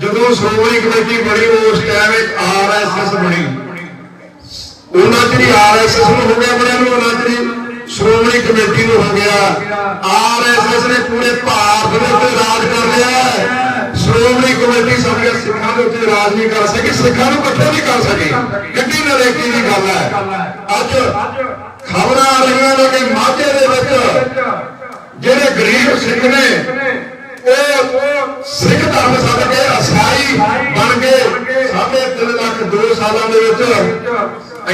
ਜਦੋਂ ਸ਼੍ਰੋਮਣੀ ਕਮੇਟੀ ਬਣੀ, ਉਸ ਟਾਈਮ ਇੱਕ ਆਰਐਸਐਸ ਬਣੀ। ਉਹਨਾਂ ਚਿਰ ਆਰਐਸਐਸ ਨੂੰ ਹੋ ਗਿਆ ਬਣਿਆ ਨੂੰ ਉਹਨਾਂ ਚਿਰ ਸ਼੍ਰੋਮਣੀ ਕਮੇਟੀ ਨੂੰ ਹੋ ਗਿਆ। ਆਰਐਸਐਸ ਨੇ ਪੂਰੇ ਭਾਰਤ ਦੇ ਉੱਤੇ ਰਾਜ ਕਰ ਲਿਆ ਸ਼੍ਰੋਮਣੀ ਕਮੇਟੀ ਸਾਡੇ ਸਿੱਖਾਂ ਦੇ ਉੱਤੇ ਰਾਜ ਨਹੀਂ ਕਰ ਸਕੀ, ਸਿੱਖਾਂ ਨੂੰ ਇਕੱਠੇ ਨਹੀਂ ਕਰ ਸਕੀ। ਕਿੱਡੀ ਨਰੇਕੀ ਦੀ ਗੱਲ ਹੈ। ਅੱਜ ਖਬਰਾਂ ਆ ਰਹੀਆਂ ਨੇ ਕਿ ਮਾਝੇ ਦੇ ਵਿੱਚ ਜਿਹੜੇ ਗਰੀਬ ਸਿੱਖ ਨੇ ਉਹ ਸਿੱਖ ਧਰਮ ਛੱਡ ਕੇ ਅਸਾਈ ਬਣ ਕੇ ਸਾਢੇ 3 ਲੱਖ 2 ਸਾਲਾਂ ਦੇ ਵਿੱਚ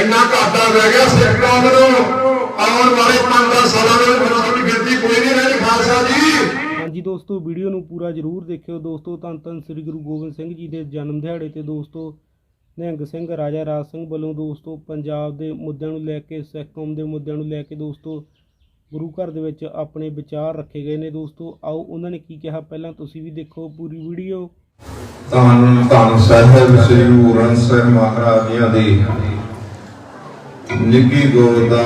ਇੰਨਾ ਘਾਟਾ ਰਹਿ ਗਿਆ ਸਿੱਖ ਕੌਮ ਨੂੰ। ਆਉਣ ਵਾਲੇ 5-10 ਸਾਲਾਂ ਦੇ ਵਿੱਚ ਸਾਡੀ ਗਿਣਤੀ ਕੋਈ ਨਹੀਂ ਰਹਿਣੀ ਖਾਲਸਾ ਜੀ। ਹਾਂਜੀ ਦੋਸਤੋ, ਵੀਡੀਓ ਨੂੰ ਪੂਰਾ ਜ਼ਰੂਰ ਦੇਖਿਓ। ਦੋਸਤੋ, ਧੰਨ ਧੰਨ ਸ੍ਰੀ ਗੁਰੂ ਗੋਬਿੰਦ ਸਿੰਘ ਜੀ ਦੇ ਜਨਮ ਦਿਹਾੜੇ ਤੇ ਦੋਸਤੋ, ਨਿਹੰਗ ਸਿੰਘ, ਰਾਜਾ ਰਾਜ ਸਿੰਘ ਵੱਲੋਂ ਦੋਸਤੋ, ਪੰਜਾਬ ਦੇ ਮੁੱਦਿਆਂ ਨੂੰ ਲੈ ਕੇ, ਸਿੱਖ ਕੌਮ ਦੇ ਮੁੱਦਿਆਂ ਨੂੰ ਲੈ ਕੇ ਦੋਸਤੋ ਗੁਰੂ ਘਰ ਦੇ ਵਿੱਚ ਆਪਣੇ ਵਿਚਾਰ ਰੱਖੇ ਗਏ ਨੇ ਦੋਸਤੋ। ਆਓ, ਉਹਨਾਂ ਨੇ ਕੀ ਕਿਹਾ? ਪਹਿਲਾਂ ਤੁਸੀਂ ਵੀ ਦੇਖੋ ਪੂਰੀ ਵੀਡੀਓ। ਧੰਨ ਧੰਨ ਸਾਹਿਬ ਸ੍ਰੀ ਗੁਰੂ ਗ੍ਰੰਥ ਸਾਹਿਬ ਮਹਾਰਾਜ ਜੀਆਂ ਦੀ। ਨਿੱਗੀ ਗੋਦ ਦਾ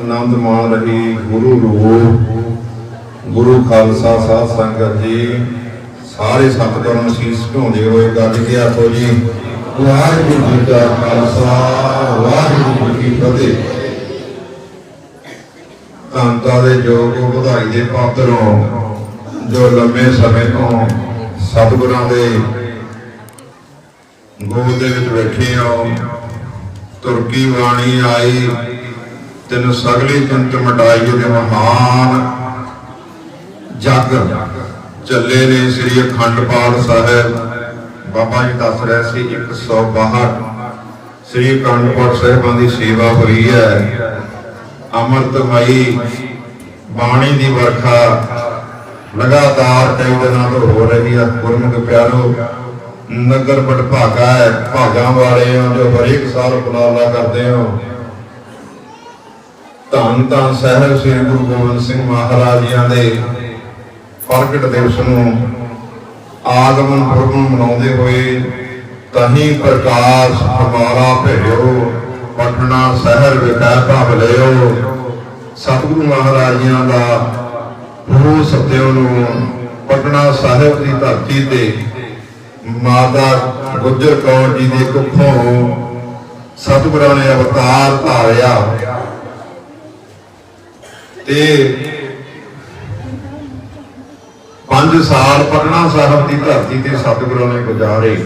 ਆਨੰਦ ਮਾਣ ਰਹੀ ਗੁਰੂ ਰੂਪ। ਗੁਰੂ ਖਾਲਸਾ ਸਾਧ ਸੰਗਤ ਜੀ, ਸਾਰੇ ਸਤਿਗੁਰਾਂ ਨੂੰ ਸੀਸ ਝੁਕਾਉਂਦੇ ਹੋਏ ਗੱਲ ਕਿਹਾ, ਆਖੋ ਜੀ, ਵਾਹਿਗੁਰੂ ਜੀ ਕਾ ਖਾਲਸਾ, ਵਾਹਿਗੁਰੂ ਜੀ ਕੀ ਫਤਿਹ। ਧੰਨਤਾ ਦੇ ਜੋਗ ਵਧਾਈ ਦੇ ਪਾਤਰੋਂ ਜੋ ਲੰਮੇ ਸਮੇਂ ਤੋਂ ਸਤਿਗੁਰਾਂ ਦੇ ਗੋਦ ਦੇ ਵਿੱਚ ਬੈਠੇ ਹੋ ਤੁਰਕੀ ਬਾਣੀ ਆਈ, ਤੈਨੂੰ ਸਗਲੀ ਚੰਤ ਮਟਾਈ ਦੇ ਮਹਾਨ ਜਗ ਚੱਲੇ ਨੇ ਸ੍ਰੀ ਅਖੰਡ ਪਾਠ ਸਾਹਿਬ। ਬਾਬਾ ਜੀ ਦੱਸ ਰਹੇ ਸੀ 162 ਸ੍ਰੀ ਅਖੰਡ ਪਾਠ ਸਾਹਿਬਾਂ ਦੀ ਸੇਵਾ ਹੋਈ ਹੈ। ਅੰਮ੍ਰਿਤ ਅੰਮ੍ਰਿਤਮਈ ਬਾਣੀ ਦੀ ਵਰਖਾ ਲਗਾਤਾਰ ਕਈ ਦਿਨਾਂ ਤੋਂ ਹੋ ਰਹੀ ਹੈ ਗੁਰਮੁਖ ਪਿਆਰੋ, ਨਗਰ ਭਾਗਾ ਹੈ। ਭਾਗਾਂ ਵਾਲੇ ਹੋ ਜੋ ਹਰੇਕ ਸਾਲ ਉਪਰਾਲਾ ਕਰਦੇ ਹੋ। ਧੰਨ ਧੰਨ ਸਾਹਿਬ ਸ੍ਰੀ ਗੁਰੂ ਗੋਬਿੰਦ ਸਿੰਘ ਮਹਾਰਾਜ ਜੀਆਂ ਦੇ ਪ੍ਰਗਟ ਦਿਵਸ ਨੂੰ ਆਗਮਨ ਪੁਰਬ ਨੂੰ ਮਨਾਉਂਦੇ ਹੋਏ ਤਹੀਂ ਪ੍ਰਕਾਸ਼ ਹਮਾਰਾ ਭੇਜੋ। ਪਟਨਾ ਸ਼ਹਿਰ ਵਿਖੇ ਭਵ ਸਤਿਗੁਰੂ ਮਹਾਰਾਜ ਦਾ ਗੁਰੂ ਸਤਿਓ ਨੂੰ ਪਟਨਾ ਸਾਹਿਬ ਦੀ ਧਰਤੀ ਤੇ ਮਾਤਾ ਗੁਜਰ ਕੌਰ ਜੀ ਦੇ ਕੁੱਖੋਂ ਸਤਿਗੁਰਾਂ ਨੇ ਅਵਤਾਰ ਧਾਰਿਆ। ਤੇ 5 ਸਾਲ ਪਟਨਾ ਸਾਹਿਬ ਦੀ ਧਰਤੀ ਤੇ ਸਤਿਗੁਰਾਂ ਨੇ ਗੁਜ਼ਾਰੇ।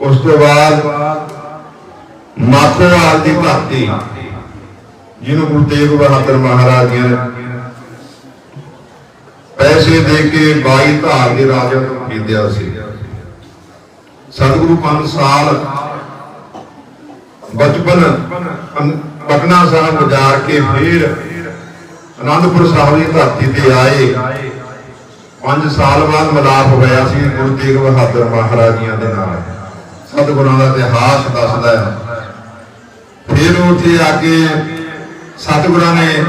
ਉਸ ਤੋਂ ਬਾਅਦ ਮਾਖੋਵਾਲ ਦੀ ਧਰਤੀ ਜਿਹਨੂੰ ਗੁਰੂ ਤੇਗ ਬਹਾਦਰ ਮਹਾਰਾਜ ਜੀ ਨੇ ਪੈਸੇ ਦੇ ਕੇ ਬਾਈ ਧਾਰ ਦੇ ਰਾਜਾ ਤੋਂ ਖਰੀਦਿਆ ਸੀ। ਸਤਿਗੁਰੂ 5 ਸਾਲ ਬਚਪਨ ਪਟਨਾ ਸਾਹਿਬ ਗੁਜ਼ਾਰ ਕੇ ਫਿਰ ਅਨੰਦਪੁਰ ਸਾਹਿਬ ਦੀ ਧਰਤੀ ਤੇ ਆਏ। 5 ਸਾਲ ਬਾਅਦ ਮਿਲਾਪ ਹੋਇਆ ਸੀ ਗੁਰੂ ਤੇਗ ਬਹਾਦਰ ਮਹਾਰਾਜ ਜੀਆਂ ਦੇ ਨਾਲ। ਸਤਿਗੁਰਾਂ ਦਾ ਇਤਿਹਾਸ ਦੱਸਦਾ ਹੈ। ਫਿਰ ਉੱਥੇ ਆ ਕੇ ਸਤਿਗੁਰਾਂ ਨੇ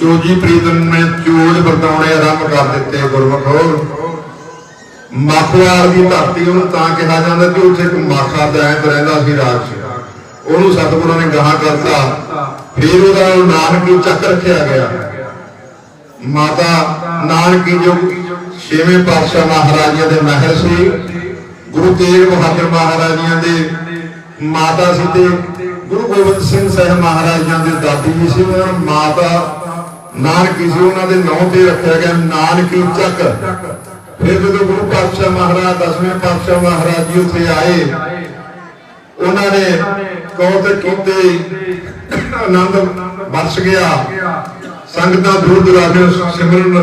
ਚੋਜੀ ਪ੍ਰੀਤਮ ਨੇ ਚੋਜ ਵਰਤਾਉਣੇ ਆਰੰਭ ਕਰ ਦਿੱਤੇ ਗੁਰਮਖੋ। ਮਾਖਵਾਲ ਦੀ ਧਰਤੀ ਉਹਨੂੰ ਤਾਂ ਕਿਹਾ ਜਾਂਦਾ ਕਿ ਉੱਥੇ ਇੱਕ ਮਾਖਾ ਦੈਂਤ ਰਹਿੰਦਾ ਸੀ ਰਾਜ। ਉਹਨੂੰ ਸਤਿਗੁਰਾਂ ਨੇ ਗਾਹਾਂ ਕਰਤਾ। ਫਿਰ ਉਹਦਾ ਨਾਨਕੀ ਚੱਕ ਰੱਖਿਆ ਗਿਆ। ਮਾਤਾ ਨਾਨਕੀ ਜੋ ਛੇਵੇਂ ਪਾਤਸ਼ਾਹ ਮਹਾਰਾਜਿਆਂ ਦੇ ਮਹਿਲ ਸੀ, ਗੁਰੂ ਤੇਗ ਬਹਾਦਰ ਮਹਾਰਾਜਿਆਂ ਦੇ ਮਾਤਾ ਸੀ ਤੇ ਗੁਰੂ ਗੋਬਿੰਦ ਸਿੰਘ ਸਾਹਿਬ ਮਹਾਰਾਜਾਂ ਦੇ ਦਾਦੀ ਜੀ ਸੀ, ਉਹਨਾਂ ਨੂੰ ਮਾਤਾ ਨਾਨਕੀ ਸੀ, ਉਹਨਾਂ ਦੇ ਨਾਂ ਤੇ ਰੱਖਿਆ ਗਿਆ ਨਾਨਕੀ ਚੱਕ। ਫਿਰ ਜਦੋਂ ਗੁਰੂ ਪਾਤਸ਼ਾਹ ਮਹਾਰਾਜ, ਦਸਵੇਂ ਪਾਤਸ਼ਾਹ ਮਹਾਰਾਜ ਜੀ ਉੱਥੇ ਆਏ, ਉਹਨਾਂ ਨੇ ਕੌਤਕ ਕੀਤੇ, ਆਨੰਦ ਬਰਸ ਗਿਆ। ਸੰਗਤਾਂ ਦੂਰ ਦੁਰਾਡੇ ਸਿਮਰਨ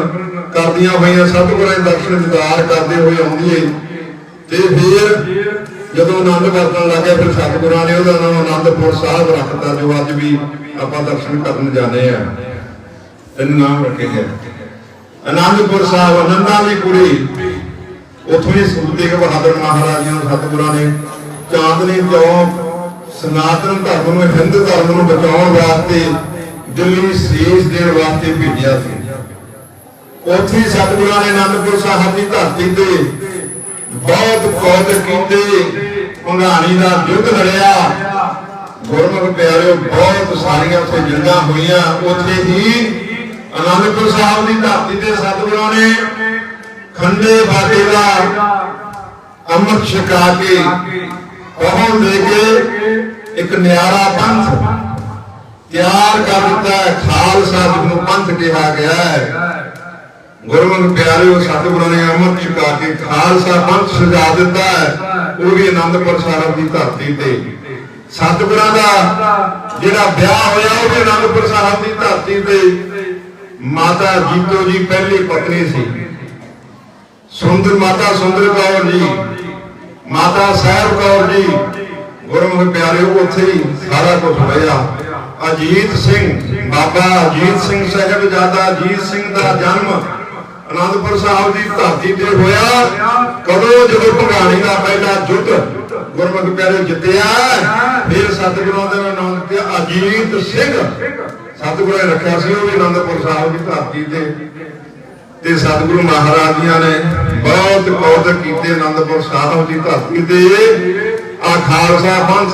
ਕਰਦੀਆਂ ਹੋਈਆਂ, ਸਤਿਗੁਰਾਂ ਦੇ ਦਰਸ਼ਨ ਦਿਦਾਰ ਕਰਦੇ ਹੋਏ ਆਉਂਦੀ। ਹੈ ਤੇ ਫਿਰ ਜਦੋਂ ਆਨੰਦ ਵਰਤਣ ਲੱਗੇ ਫਿਰ ਸਤਿਗੁਰਾਂ ਨੇ ਉਹਦਾ ਨਾਮ ਆਨੰਦਪੁਰ ਸਾਹਿਬ ਰੱਖਤਾ, ਜੋ ਅੱਜ ਵੀ ਆਪਾਂ ਦਰਸ਼ਨ ਕਰਨ ਜਾਂਦੇ ਆ ਇਹਨੂੰ ਨਾਮ ਰੱਖੇ ਗਏ। ਆਨੰਦਪੁਰ ਸਾਹਿਬ ਆਨੰਦਾਂ ਦੀ ਕੁੜੀ ਉੱਥੋਂ ਹੀ ਗੁਰੂ ਬਹਾਦਰ ਮਹਾਰਾਜ ਜੀ ਨੂੰ ਸਤਿਗੁਰਾਂ ਨੇ ਚਾਂਦਨੀ ਚੌਕ ਸਨਾਤਨ ਧਰਮ ਨੂੰ, ਹਿੰਦੂ ਧਰਮ ਨੂੰ ਬਚਾਉਣ ਵਾਸਤੇ ਦਿੱਲੀ ਸੀਸ ਦੇਣ ਵਾਸਤੇ ਭੇਜਿਆ ਸੀ। ਉੱਥੇ ਸਤਿਗੁਰਾਂ ਨੇ ਅਨੰਦਪੁਰ ਸਾਹਿਬ ਦੀ ਧਰਤੀ ਤੇ ਬਹੁਤ ਕੌਤ ਕੀਤੇ, ਭੰਗਾਣੀ ਦਾ ਯੁੱਧ ਲੜਿਆ। ਗੁਰਮੁਖ ਪਿਆਰਿਓ, ਬਹੁਤ ਸਾਰੀਆਂ ਉੱਥੇ ਹੋਈਆਂ। ਉੱਥੇ ਹੀ ਆਨੰਦਪੁਰ ਸਾਹਿਬ ਦੀ ਧਰਤੀ ਤੇ ਸਤਿਗੁਰਾਂ ਨੇ ਖੰਡੇ ਬਾਟੇ ਦਾ ਅੰਮ੍ਰਿਤ ਛਕਾ ਕੇ ਕਹੋਂ ਦੇ ਕੇ ਇੱਕ ਨਿਆਰਾ ਪੰਥ ਤਿਆਰ ਕਰ ਦਿੱਤਾ ਖਾਲਸਾ ਜੀ ਨੂੰ ਪੰਥ ਕਿਹਾ ਗਿਆ ਹੈ। ਗੁਰਮੁਖ ਪਿਆਰਿਓ, ਸਤਿਗੁਰਾਂ ਨੇ ਅਮਰ ਛਕਾ ਕੇ ਖਾਲਸਾ ਪੰਥ ਸਜਾ ਦਿੱਤਾ ਹੈ। ਉਹ ਵੀ ਆਨੰਦਪੁਰ ਸਾਹਿਬ ਦੀ ਧਰਤੀ ਤੇ। ਸਤਿਗੁਰਾਂ ਦਾ ਜਿਹੜਾ ਵਿਆਹ ਹੋਇਆ, ਉਹ ਵੀ ਆਨੰਦਪੁਰ ਸਾਹਿਬ ਦੀ ਧਰਤੀ ਤੇ। ਮਾਤਾ ਜੀਤੋ ਜੀ ਪਹਿਲੀ ਪਤਨੀ ਸੀ। ਸੁੰਦਰ ਮਾਤਾ ਸੁੰਦਰ ਕੌਰ ਜੀ, ਮਾਤਾ ਸਾਹਿਬ ਕੌਰ ਜੀ। ਗੁਰਮੁਖ ਪਿਆਰਿਓ, ਉੱਥੇ ਹੀ ਸਾਰਾ ਕੁਝ ਹੋਇਆ। ਅਜੀਤ ਸਿੰਘ, ਬਾਬਾ ਅਜੀਤ ਸਿੰਘ ਸਾਹਿਬਜ਼ਾਦਾ ਅਜੀਤ ਸਿੰਘ ਦਾ ਜਨਮ ਅਨੰਦਪੁਰ ਸਾਹਿਬ ਦੀ ਧਰਤੀ ਤੇ ਹੋਇਆ, ਕਦੋਂ? ਜਦੋਂ ਭਗਾਣੀ ਦਾ ਪਹਿਲਾ ਜੁੱਧ ਗੁਰਮੁਖ ਪਿਆਰਿਓ ਜਿੱਤਿਆ, ਫਿਰ ਸਤਿਗੁਰਾਂ ਦੇ ਨਾਮ ਤੇ ਅਜੀਤ ਸਿੰਘ ਸਤਿਗੁਰਾਂ ਨੇ ਰੱਖਿਆ ਸੀ ਉਹ ਵੀ ਅਨੰਦਪੁਰ ਸਾਹਿਬ ਦੀ ਧਰਤੀ ਤੇ। ਤੇ ਸਤਿਗੁਰੂ ਮਹਾਰਾਜ ਜੀਆਂ ਨੇ ਬਹੁਤ ਕੌਤਕ ਕੀਤੇ ਅਨੰਦਪੁਰ ਸਾਹਿਬ ਦੀ ਧਰਤੀ ਤੇ। ਆ ਖਾਲਸਾ ਪੰਥ,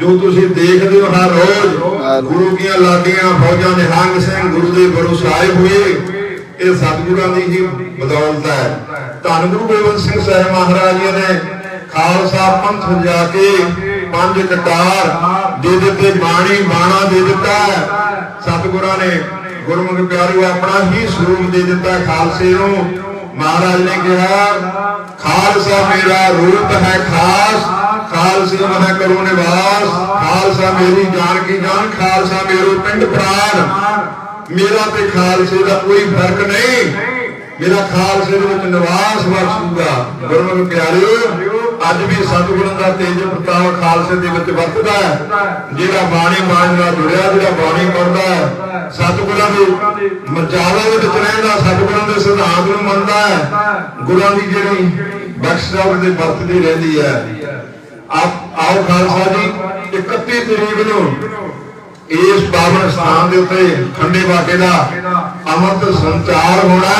ਜੋ ਤੁਸੀਂ ਦੇਖਦੇ ਹੋ ਹਰ ਰੋਜ਼, ਗੁਰੂ ਦੀਆਂ ਲਾਡੀਆਂ ਫੌਜਾਂ ਨਿਹੰਗ ਸਿੰਘ ਗੁਰੂ ਦੇ ਗੁਰੂ ਸਾਹਿਬ ਹੋਏ। ਇਹ ਸਤਿਗੁਰਾਂ ਦੀ ਹੀ ਬਦੌਲਤ ਹੈ। ਧੰਨ ਗੁਰੂ ਗੋਬਿੰਦ ਸਿੰਘ ਸਾਹਿਬ ਮਹਾਰਾਜ ਜੀ ਨੇ ਖਾਲਸਾ ਪੰਥ ਜਾ ਕੇ ਪੰਜ ਕਟਾਰ ਦੇ ਦਿੱਤੇ, ਬਾਣੀ, ਬਾਣਾ ਦੇ ਦਿੱਤਾ ਸਤਿਗੁਰਾਂ ਨੇ ਗੁਰਮੁਖ ਪਿਆਰਿਓ, ਆਪਣਾ ਹੀ ਸਰੂਪ ਦੇ ਦਿੱਤਾ ਖਾਲਸੇ ਨੂੰ। ਮਹਾਰਾਜ ਨੇ ਕਿਹਾ, ਖਾਲਸਾ ਮੇਰਾ ਰੂਪ ਹੈ ਖਾਸ, ਖਾਲਸੇ ਮਨ ਕਰੋ ਨਿਵਾਸ। ਖਾਲਸਾ ਮੇਰੀ ਜਾਨ ਕੀ ਜਾਨ, ਖਾਲਸਾ ਮੇਰੋ ਪਿੰਡ ਪ੍ਰਾਨ। ਮੇਰਾ ਤੇ ਖਾਲਸੇ ਦਾ ਕੋਈ ਫ਼ਰਕ ਨਹੀਂ। ਮੇਰਾ ਖਾਲਸੇ ਦੇ ਵਿੱਚ ਨਿਵਾਸ ਵਰਸੂਗਾ ਗੁਰਮੁਖ ਪਿਆਰਿਓ, ਅੱਜ ਵੀ ਸਤਿਗੁਰਾਂ ਦਾ ਤੇਜ ਪ੍ਰਤਾਪ ਖਾਲਸੇ ਦੇ ਵਿੱਚ ਵਰਤਦਾ ਹੈ। ਜਿਹੜਾ ਬਾਣੀ ਬਾਣੀ ਨਾਲ ਜੁੜਿਆ, ਜਿਹੜਾ ਬਾਣੀ ਪੜਦਾ ਹੈ, ਸਤਿਗੁਰਾਂ ਦੇ ਮਰਜ਼ਾਦਾ ਦੇ ਵਿੱਚ ਰਹਿੰਦਾ, ਸਤਿਗੁਰਾਂ ਦੇ ਸਿਧਾਂਤ ਨੂੰ ਮੰਨਦਾ ਹੈ। ਗੁਰਾਂ ਦੀ ਜਿਹੜੀ ਬਖਸ਼ਦਾ ਦੇ ਵਰਤਦੀ ਰਹਿੰਦੀ ਹੈ। ਆਪ ਆਓ ਖਾਲਸਾ ਜੀ 31 ਤਰੀਕ ਨੂੰ ਇਸ ਪਾਵਨ ਸਥਾਨ ਦੇ ਉੱਤੇ ਖੰਡੇ ਬਾਟੇ ਦਾ ਅਮਰਤ ਸੰਚਾਰ ਹੋਣਾ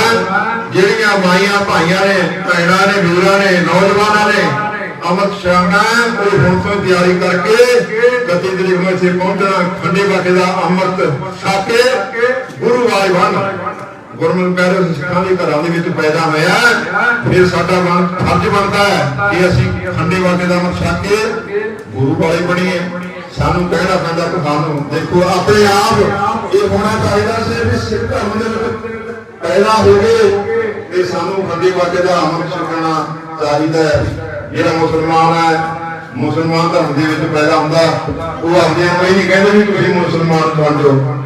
ਜਿਹੜੀਆਂ ਮਾਈਆਂ ਭਾਈਆਂ ਨੇ, ਭੈਣਾਂ ਨੇ, ਵੀਰਾਂ ਨੇ, ਨੌਜਵਾਨਾਂ ਨੇ ਅਮਰਤ ਛਕਣਾ ਉਹ ਹੁਣ ਤੋਂ ਤਿਆਰੀ ਕਰਕੇ ਗੱਦੀ ਤਰੀਕ ਨੂੰ ਇੱਥੇ ਪਹੁੰਚਣਾ ਖੰਡੇ ਬਾਟੇ ਦਾ ਅਮਰਤ ਛਕ ਕੇ ਗੁਰੂ ਵਾਲੇ ਬਣ ਗੁਰਮੁਖ ਪਿਆਰੇ ਸਿੱਖਾਂ ਦੇ ਘਰਾਂ ਦੇ ਵਿੱਚ ਪੈਦਾ ਹੋਇਆ ਫਿਰ ਸਾਡਾ ਬਣ ਫਰਜ਼ ਬਣਦਾ ਹੈ ਕਿ ਅਸੀਂ ਖੰਡੇ ਬਾਟੇ ਦਾ ਅਮਰਤ ਛਕ ਕੇ ਗੁਰੂ ਵਾਲੇ ਬਣੀਏ। ਸਾਨੂੰ ਕਹਿਣਾ ਪੈਂਦਾ ਤੁਹਾਨੂੰ ਦੇਖੋ, ਆਪਣੇ ਆਪ ਇਹ ਹੋਣਾ ਚਾਹੀਦਾ ਸੀ ਵੀ ਸਿੱਖ ਧਰਮ ਦੇ ਵਿੱਚ ਪੈਦਾ ਹੋ ਗਏ ਤੇ ਸਾਨੂੰ ਖੰਡੇ ਬਾਟੇ ਦਾ ਅਮਰਤ ਛਕਣਾ ਚਾਹੀਦਾ ਹੈ। ਜਿਹੜਾ ਮੁਸਲਮਾਨ ਹੈ, ਮੁਸਲਮਾਨ ਧਰਮ ਦੇ ਵਿੱਚ ਪੈਦਾ ਹੁੰਦਾ, ਉਹ ਆਪਦੇ ਆਪ ਇਹ ਨਹੀਂ ਕਹਿੰਦੇ ਵੀ ਤੁਸੀਂ ਮੁਸਲਮਾਨ ਬਣ ਜਾਓ।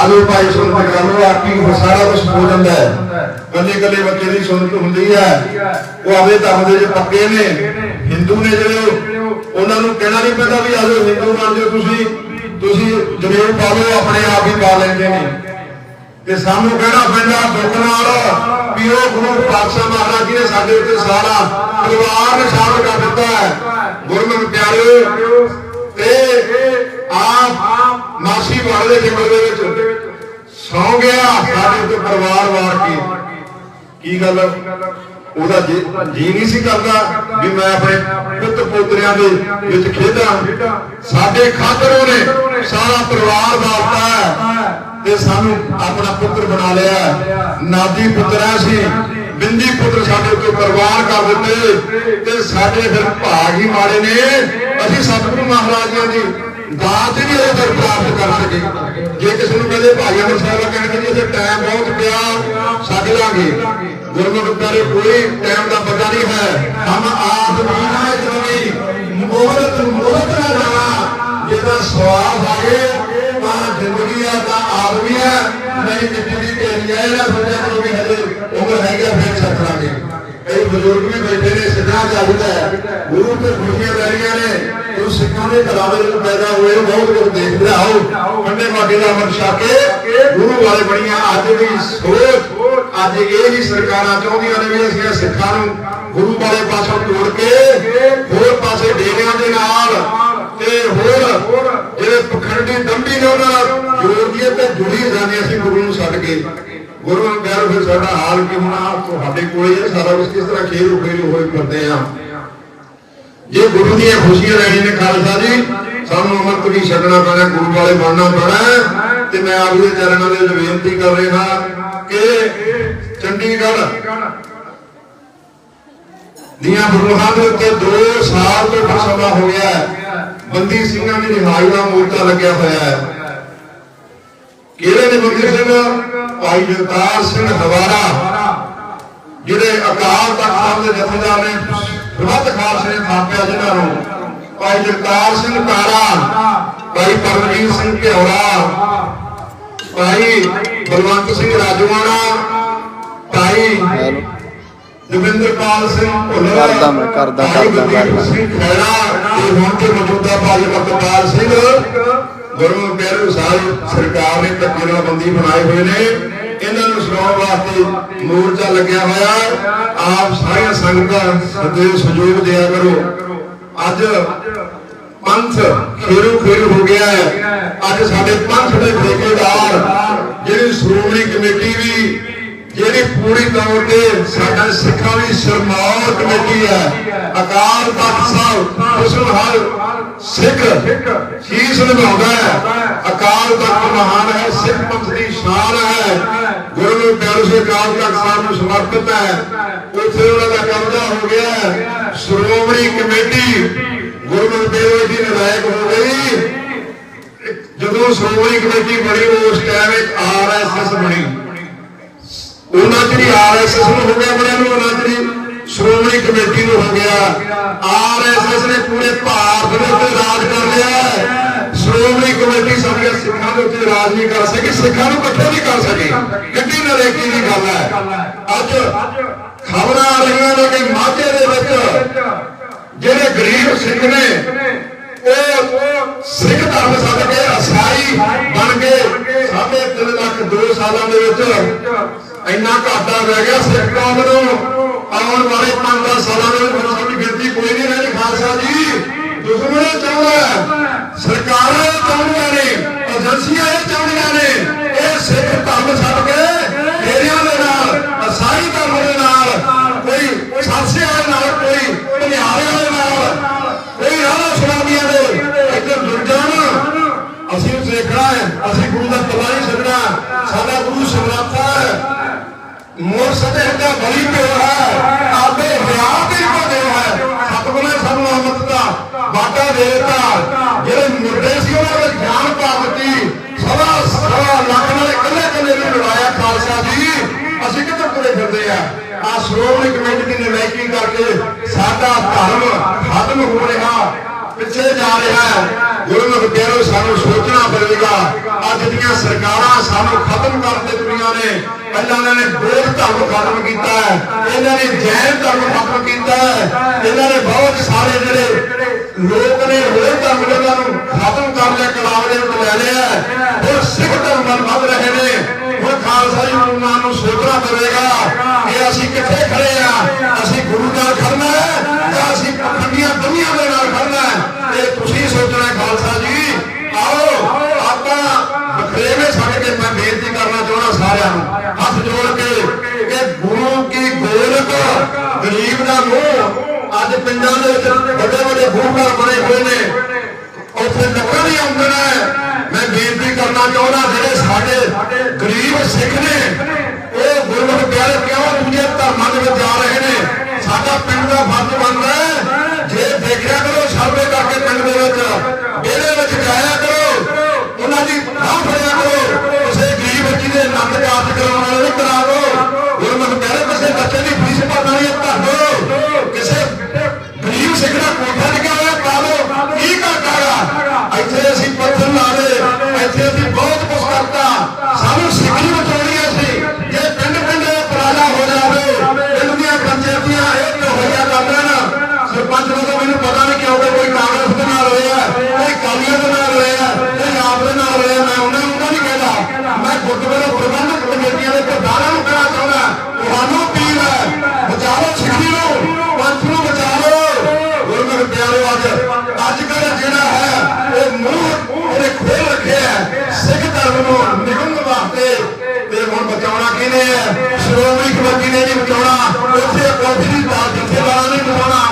ਆਲੋ ਭਾਈ ਸੁਣਤ ਕਰ ਲੋ ਆਪੀ ਸਾਰਾ ਕੁਝ ਹੋ ਜਾਂਦਾ ਹੈ। ਕੱਲੇ ਕੱਲੇ ਬੱਚੇ ਦੀ ਸੁਣਤ ਹੁੰਦੀ ਹੈ। ਉਹ ਆਪਣੇ ਧਰਮ ਦੇ ਵਿੱਚ ਪੱਕੇ ਨੇ। ਹਿੰਦੂ ਨੇ ਜਿਹੜੇ ਉਹਨਾਂ ਨੂੰ ਕਹਿਣਾ ਨਹੀਂ ਪੈਂਦਾ ਵੀ ਆਲੋ ਹਿੰਦੂ ਬਣ ਜਾਓ ਤੁਸੀਂ। ਤੁਸੀਂ ਜਨੇਊ ਪਾ ਲਓ ਆਪਣੇ ਆਪ ਹੀ ਪਾ ਲੈਂਦੇ ਨੇ। ਤੇ ਸਾਨੂੰ ਕਹਿਣਾ ਪੈਂਦਾ ਦੁੱਖ ਨਾਲ ਵੀ ਉਹ ਗੁਰੂ ਪਾਤਸ਼ਾਹ ਮਹਾਰਾਜ ਜੀ ਨੇ ਸਾਡੇ ਉੱਤੇ ਸਾਰਾ ਪਰਿਵਾਰ ਨੇ ਸ਼ਾਮਲ ਕਰ ਦਿੱਤਾ ਹੈ। ਗੁਰਮੁਖ ਪਿਆਰਿਓ, ਤੇ ਆਪ ਮਾਸੀ ਵਾਲੇ ਦੇ ਜੰਗਲ ਦੇ ਵਿੱਚ ਸੌ ਗਿਆ, ਸਾਡੇ ਉੱਤੇ ਪਰਿਵਾਰ ਵਾਰ ਕੇ। ਕੀ ਗੱਲ? ਉਹਦਾ ਜੀ ਨਹੀਂ ਸੀ ਕਰਦਾ ਵੀ ਮੈਂ ਆਪਣੇ ਪੁੱਤ ਪੋਤਰਿਆਂ ਦੇ ਵਿੱਚ ਖੇਡਾਂ। ਸਾਡੇ ਖਾਤਰ ਉਹਨੇ ਸਾਰਾ ਪਰਿਵਾਰ ਵਾਰਤਾ ਹੈ ਤੇ ਸਾਨੂੰ ਆਪਣਾ ਪੁੱਤਰ ਬਣਾ ਲਿਆ ਨਾਦੀ ਪੁੱਤਰ ਹੈ ਸੀ ਬਿੰਦੀ ਪੁੱਤਰ ਸਾਡੇ ਉੱਤੇ ਪਰਿਵਾਰ ਕਰ ਦਿੱਤੇ ਤੇ ਸਾਡੇ ਫਿਰ ਭਾਗ ਹੀ ਮਾੜੇ ਨੇ। ਅਸੀਂ ਸਤਿਗੁਰੂ ਮਹਾਰਾਜਾਂ ਜੀ ਦਾਤ ਨਹੀਂ ਉਹ ਦਰ ਪ੍ਰਾਪਤ ਕਰ ਸਕੇ। ਜੇ ਕਿਸੇ ਨੂੰ ਕਹਿੰਦੇ ਭਾਈ ਅਮਰ ਸਾਹਿਬ ਕਹਿਣਗੇ ਜੀ ਇੱਥੇ ਟਾਈਮ ਬਹੁਤ ਪਿਆ, ਛੱਡ ਲਾਂਗੇ। ਗੁਰਮੁਖ ਪਿਆਰੇ, ਕੋਈ ਟਾਈਮ ਦਾ ਪਤਾ ਨਹੀਂ ਹੈ। ਹਮ ਆਪ ਮੀਨਾ ਜਨਮੀ ਮੋਹਤ ਮੋਹਤ ਨਾ ਜਾਣਾ। ਜਿਹਦਾ ਸਵਾਲ ਆਗੇ ਤਾਂ ਜ਼ਿੰਦਗੀ ਆ, ਤਾਂ ਆਦਮੀ ਹੈ ਨਹੀਂ ਜ਼ਿੰਦਗੀ ਢੇਰੀ ਹੈ ਨਾ, ਸੋਚਿਆ ਕਰੋ ਵੀ ਹਜੇ ਉਮਰ ਹੈਗੀ ਆ, ਫਿਰ ਛੱਡ ਲਾਂਗੇ। ਕਈ ਬਜ਼ੁਰਗ ਵੀ ਬੈਠੇ ਨੇ ਸਿੱਧਾ ਚਾਹੀਦਾ ਹੈ ਗੁਰੂ ਤੇ ਖੁਸ਼ੀਆਂ ਲੈ ਨੇ। ਉਹ ਸਿੱਖਾਂ ਦੇ ਘਰਾਂ ਦੇ ਵਿੱਚ ਪੈਦਾ ਹੋਏ ਨੂੰ ਬਹੁਤ ਕੁਝ ਦੇਖਦੇ ਆਓ ਕੰਡੇ ਮਾਗੇ ਦਾ ਅਮਰ ਛਕੇ ਗੁਰੂ ਵਾਲੇ ਬਣੀਆਂ। ਅੱਜ ਦੀ ਸੋਚ, ਅੱਜ ਇਹ ਹੀ ਸਰਕਾਰਾਂ ਚਾਹੁੰਦੀਆਂ ਨੇ ਵੀ ਅਸੀਂ ਸਿੱਖਾਂ ਨੂੰ ਗੁਰੂ ਵਾਲੇ ਪਾਸੋਂ ਤੋੜ ਕੇ ਹੋਰ ਪਾਸੇ ਡੇਰਿਆਂ ਦੇ ਨਾਲ ਤੇ ਹੋਰ ਜਿਹੜੇ ਪਖੰਡੀ ਦੰਭੀ ਨੇ ਉਹਨਾਂ ਨਾਲ ਜੋੜੀਏ ਤੇ ਜੁੜੀ ਜਾਂਦੇ ਅਸੀਂ ਗੁਰੂ ਨੂੰ ਛੱਡ ਕੇ। ਗੁਰੂ ਨੂੰ ਪਿਆਰ ਫਿਰ ਸਾਡਾ ਹਾਲ ਕੀ ਹੋਣਾ? ਤੁਹਾਡੇ ਕੋਲੇ ਇਹ ਸਾਰਾ ਕੁਝ ਕਿਸ ਤਰ੍ਹਾਂ ਖੇਡ ਉਖੇੜ ਹੋਏ ਫਿਰਦੇ ਆ। ਜੇ ਗੁਰੂ ਦੀਆਂ ਖੁਸ਼ੀਆਂ ਲੈਣੀ ਨੇ ਖਾਲਸਾ ਜੀ, ਸਾਨੂੰ ਅਮਰਤ ਵੀ ਛੱਡਣਾ ਪੈਣਾ ਗੁਰੂ ਵਾਲੇ ਬਣਨਾ ਪੈਣਾ ਤੇ ਮੈਂ ਆਪ ਦੇ ਚਰਨਾਂ ਦੇ ਵਿੱਚ ਬੇਨਤੀ ਕਰ ਰਿਹਾ ਕਿ ਚੰਡੀਗੜ੍ਹ ਦੀਆਂ ਬਰੂਹਾਂ ਦੇ ਉੱਤੇ 2 ਸਾਲ ਤੋਂ ਸਮਾਂ ਹੋ ਗਿਆ ਬੰਦੀ ਸਿੰਘਾਂ ਦੀ ਰਿਹਾਈ ਦਾ ਮੋਰਚਾ ਲੱਗਿਆ ਹੋਇਆ ਹੈ। ਕਿਹੜੇ ਨੇ ਬੰਦੀ ਸਿੰਘ ਭਾਈ ਜਗਤਾਰ ਸਿੰਘ ਹਵਾਰਾ ਜਿਹੜੇ ਅਕਾਲ ਤਖਤ ਸਾਹਿਬ ਦੇ ਜਥੇਦਾਰ ਨੇ ਪ੍ਰਬੰਧ ਖਾਲਸੇ ਨੇ ਥਾਪਿਆ ਜਿਨ੍ਹਾਂ ਨੂੰ। ਭਾਈ ਜਗਤਾਰ ਸਿੰਘ ਕਾਰਾ ਭਾਈ ਪਰਮਜੀਤ ਸਿੰਘ ਘਿਓਰਾ ਭਾਈ ਬਲਵੰਤ ਸਿੰਘ ਰਾਜਵਾਨਾ ਭਾਈ ਜਗਿੰਦਰਪਾਲ ਸਿੰਘ ਭੁੱਲਰ ਕਰਦਾ ਮੈਂ, ਕਰਦਾ, ਕਰਦਾ। ਸਿੰਘ ਖੈਰਾ ਤੇ ਹੁਣ ਤੇ ਮੌਜੂਦਾ ਭਾਈ ਮਕਬਾਲ ਸਿੰਘ। ਗੁਰੂ ਪਿਆਰੇ ਸਾਹਿਬ ਸਰਕਾਰ ਨੇ ਧੱਕੇ ਨਾਲ ਬੰਦੀ ਬਣਾਏ ਹੋਏ ਨੇ। ਇਹਨਾਂ ਨੂੰ ਸੁਣਾਉਣ ਵਾਸਤੇ ਮੋਰਚਾ ਲੱਗਿਆ ਹੋਇਆ। ਆਪ ਸਾਰੀਆਂ ਸੰਗਤਾਂ ਸਦੇ ਸਹਿਯੋਗ ਦਿਆ ਕਰੋ। ਅੱਜ ਪੰਥ ਖੇਰੂ ਖੇਰੂ ਹੋ ਗਿਆ ਹੈ। ਅੱਜ ਸਾਡੇ ਪੰਥ ਦੇ ਠੇਕੇਦਾਰ, ਜਿਹੜੀ ਸ਼੍ਰੋਮਣੀ ਕਮੇਟੀ ਵੀ ਜਿਹੜੀ ਪੂਰੀ ਤੌਰ ਤੇ ਸਾਡਾ ਸਿੱਖਾਂ ਦੀ ਸਰਮਾਉ ਕਮੇਟੀ ਹੈ। ਅਕਾਲ ਤਖਤ ਸਾਹਿਬ ਉਸ ਨੂੰ ਹਰ ਸਿੱਖ ਸ਼ੀਸ਼ ਨਿਭਾਉਂਦਾ ਹੈ। ਅਕਾਲ ਤਖਤ ਮਹਾਨ ਹੈ, ਸਿੱਖ ਪੰਥ ਦੀ ਸ਼ਾਨ ਹੈ। ਗੁਰੂ ਨੂੰ ਪਿਆਰੇ ਸੇ, ਅਕਾਲ ਤਖਤ ਸਾਹਿਬ ਨੂੰ ਸਮਰਪਿਤ ਹੈ। ਉੱਥੇ ਉਹਨਾਂ ਦਾ ਕਬਜ਼ਾ ਹੋ ਗਿਆ ਸ਼੍ਰੋਮਣੀ ਕਮੇਟੀ ਗੁਰੂ ਨਾਨਕ ਦੇਵ ਜੀ ਨਲਾਇਕ ਹੋ ਗਈ। ਜਦੋਂ ਸ਼੍ਰੋਮਣੀ ਕਮੇਟੀ ਬਣੀ, ਉਸ ਟਾਈਮ ਇੱਕ ਆਰਐਸਐਸ ਬਣੀ। ਉਹਨਾਂ ਜਿਹੜੀ ਆਰਐਸਐਸ ਨੂੰ ਹੋ ਗਿਆ ਬਣਿਆ ਨੂੰ ਉਹਨਾਂ ਜਿਹੜੀ ਸ਼੍ਰੋਮਣੀ ਕਮੇਟੀ ਨੂੰ ਹੋ ਗਿਆ। ਆਰਐਸਐਸ ਨੇ ਪੂਰੇ ਭਾਰਤ ਦੇ ਉੱਤੇ ਰਾਜ ਕਰ ਲਿਆ ਸ਼੍ਰੋਮਣੀ ਕਮੇਟੀ ਸਾਡੀਆਂ ਸਿੱਖਾਂ ਦੇ ਉੱਤੇ ਰਾਜ ਨਹੀਂ ਕਰ ਸਕੀ, ਸਿੱਖਾਂ ਨੂੰ ਇਕੱਠੇ ਨਹੀਂ ਕਰ ਸਕੀ। ਕਿੰਨੀ ਨਰੇਕੀ ਦੀ ਗੱਲ ਹੈ। ਅੱਜ ਖਬਰਾਂ ਆ ਰਹੀਆਂ ਨੇ ਕਿ ਮਾਝੇ ਦੇ ਵਿੱਚ ਜਿਹੜੇ ਗਰੀਬ ਸਿੱਖ ਨੇ, ਉਹ ਸਿੱਖ ਧਰਮ ਛੱਡ ਕੇ ਅਸਾਈ ਬਣ ਗਏ। ਸਾਢੇ 3 ਲੱਖ 2 ਸਾਲਾਂ ਦੇ ਵਿੱਚ ਇੰਨਾ ਘਾਟਾ ਰਹਿ ਗਿਆ ਸਿੱਖ ਕੌਮ ਨੂੰ। ਆਉਣ ਵਾਲੇ 5-10 ਸਾਲਾਂ ਦੇ ਵਿੱਚ ਸਾਡੀ ਗਿਣਤੀ ਕੋਈ ਨਹੀਂ ਰਹਿਣੀ ਖਾਲਸਾ ਜੀ। ਦੁਸ਼ਮਣ ਇਹ ਚਾਹੁੰਦਾ ਸਰਕਾਰਾਂ ਇਹ ਚਾਹੁੰਦੀਆਂ ਨੇ, ਏਜੰਸੀਆਂ ਇਹ ਚਾਹੁੰਦੀਆਂ ਨੇ, ਇਹ ਸਿੱਖ ਧਰਮ ਛੱਡ ਕੇ ਡੇਰਿਆਂ ਦੇ ਨਾਲ, ਅਸਾਈ ਧਰਮ ਦੇ ਨਾਲ, ਕੋਈ ਸਾਸੇ ਨਾਲ ਮੋਰ ਦਾ ਬਲੀ ਪਿਓ ਹੈ। ਆਪੇ ਹਿਆ ਦੇ ਭਦੇ ਹੈ। ਸਤਿਗੁਰੂ ਨੇ ਸਾਨੂੰ ਅਮਰਤ ਦਾ ਵਾਟਾ ਦੇ ਦਿੱਤਾ। ਜਿਹੜੇ ਮੁਰਦੇ ਸੀ, ਉਹਨਾਂ ਦੇ ਗਿਆਨ ਪਾ ਦਿੱਤੀ। ਸਵਾ ਸਵਾ ਲੱਖ ਨਾਲ ਇਕੱਲੇ ਇਕੱਲੇ ਨੂੰ ਲੜਾਇਆ ਖਾਲਸਾ ਜੀ। ਅਸੀਂ ਕਿੱਧਰ ਤੁਰੇ ਫਿਰਦੇ ਆ? ਆ ਸ਼੍ਰੋਮਣੀ ਕਮੇਟੀ ਦੀ ਨਲਾਇਕੀ ਕਰਕੇ ਸਾਡਾ ਧਰਮ ਖਤਮ ਹੋ ਰਿਹਾ, ਪਿੱਛੇ ਜਾ ਰਿਹਾ ਹੈ। ਗੁਰੂ ਨਾਨਕ ਪਿਆਰੋ ਸਾਨੂੰ ਸੋਚਣਾ ਪਵੇਗਾ। ਅੱਜ ਦੀਆਂ ਸਰਕਾਰਾਂ ਸਾਨੂੰ ਖਤਮ ਕਰ ਦਿੱਤੀਆਂ ਨੇ। ਪਹਿਲਾਂ ਇਹਨਾਂ ਨੇ ਬੋਧ ਧਰਮ ਖਤਮ ਕੀਤਾ ਹੈ। ਇਹਨਾਂ ਨੇ ਜੈਨ ਧਰਮ ਖਤਮ ਕੀਤਾ ਹੈ। ਇਹਨਾਂ ਨੇ ਬਹੁਤ ਸਾਰੇ ਜਿਹੜੇ ਲੋਕ ਨੇ, ਹੋਰ ਧਰਮ ਜਿਹਨਾਂ ਨੂੰ ਖਤਮ ਕਰ ਲਿਆ ਕਲਾਮ ਦੇ ਲੈ ਲਿਆ ਹੈ। ਸਿੱਖ ਧਰਮ ਵੱਲ ਵੱਧ ਰਹੇ ਨੇ। ਹੁਣ ਖਾਲਸਾ ਜੀ ਨੂੰ ਉਹਨਾਂ ਨੂੰ ਸੋਚਣਾ ਪਵੇਗਾ ਕਿ ਅਸੀਂ ਕਿੱਥੇ ਖੜੇ ਆ? ਅਸੀਂ ਗੁਰੂ ਨਾਲ ਖੜਨਾ ਹੈ ਜਾਂ ਅਸੀਂ ਪਖੰਡੀਆਂ ਦੁਨੀਆ ਦੇ ਨਾਲ ਖੜਨਾ ਹੈ? ਇਹ ਤੁਸੀਂ ਵੱਡੇ ਵੱਡੇ ਗੁਰੂ ਘਰ ਬਣੇ ਹੋਏ ਨੇ। ਉੱਥੇ ਲੱਕੜ ਦੀ ਆਮਦਨ ਹੈ ਮੈਂ ਬੇਨਤੀ ਕਰਨਾ ਚਾਹੁੰਦਾ, ਜਿਹੜੇ ਸਾਡੇ ਗਰੀਬ ਸਿੱਖ ਨੇ, ਉਹ ਗੁਰਮੁਖ ਪਿਆਰੇ ਕਿਉਂ ਦੂਜੇ ਧਰਮਾਂ ਦੇ ਵਿੱਚ ਜਾ ਰਹੇ ਨੇ? ਸਾਡਾ ਪਿੰਡ ਦਾ ਫਰਜ਼ ਬਣਦਾ ਹੈ, ਜੇ ਦੇਖਿਆ ਕਰੋ, ਸਰਵੇ ਕਰਕੇ ਪਿੰਡ ਦੇ ਵਿੱਚ ਇਹਦੇ ਵਿੱਚ ਜਾਇਆ ਕਰੋ, ਉਹਨਾਂ ਦੀ ਬਾਹ ਦੇ ਕੋਠੀ ਦਾ ਜਥੇਦਾਰਾਂ ਨੇ ਕਰਾਉਣਾ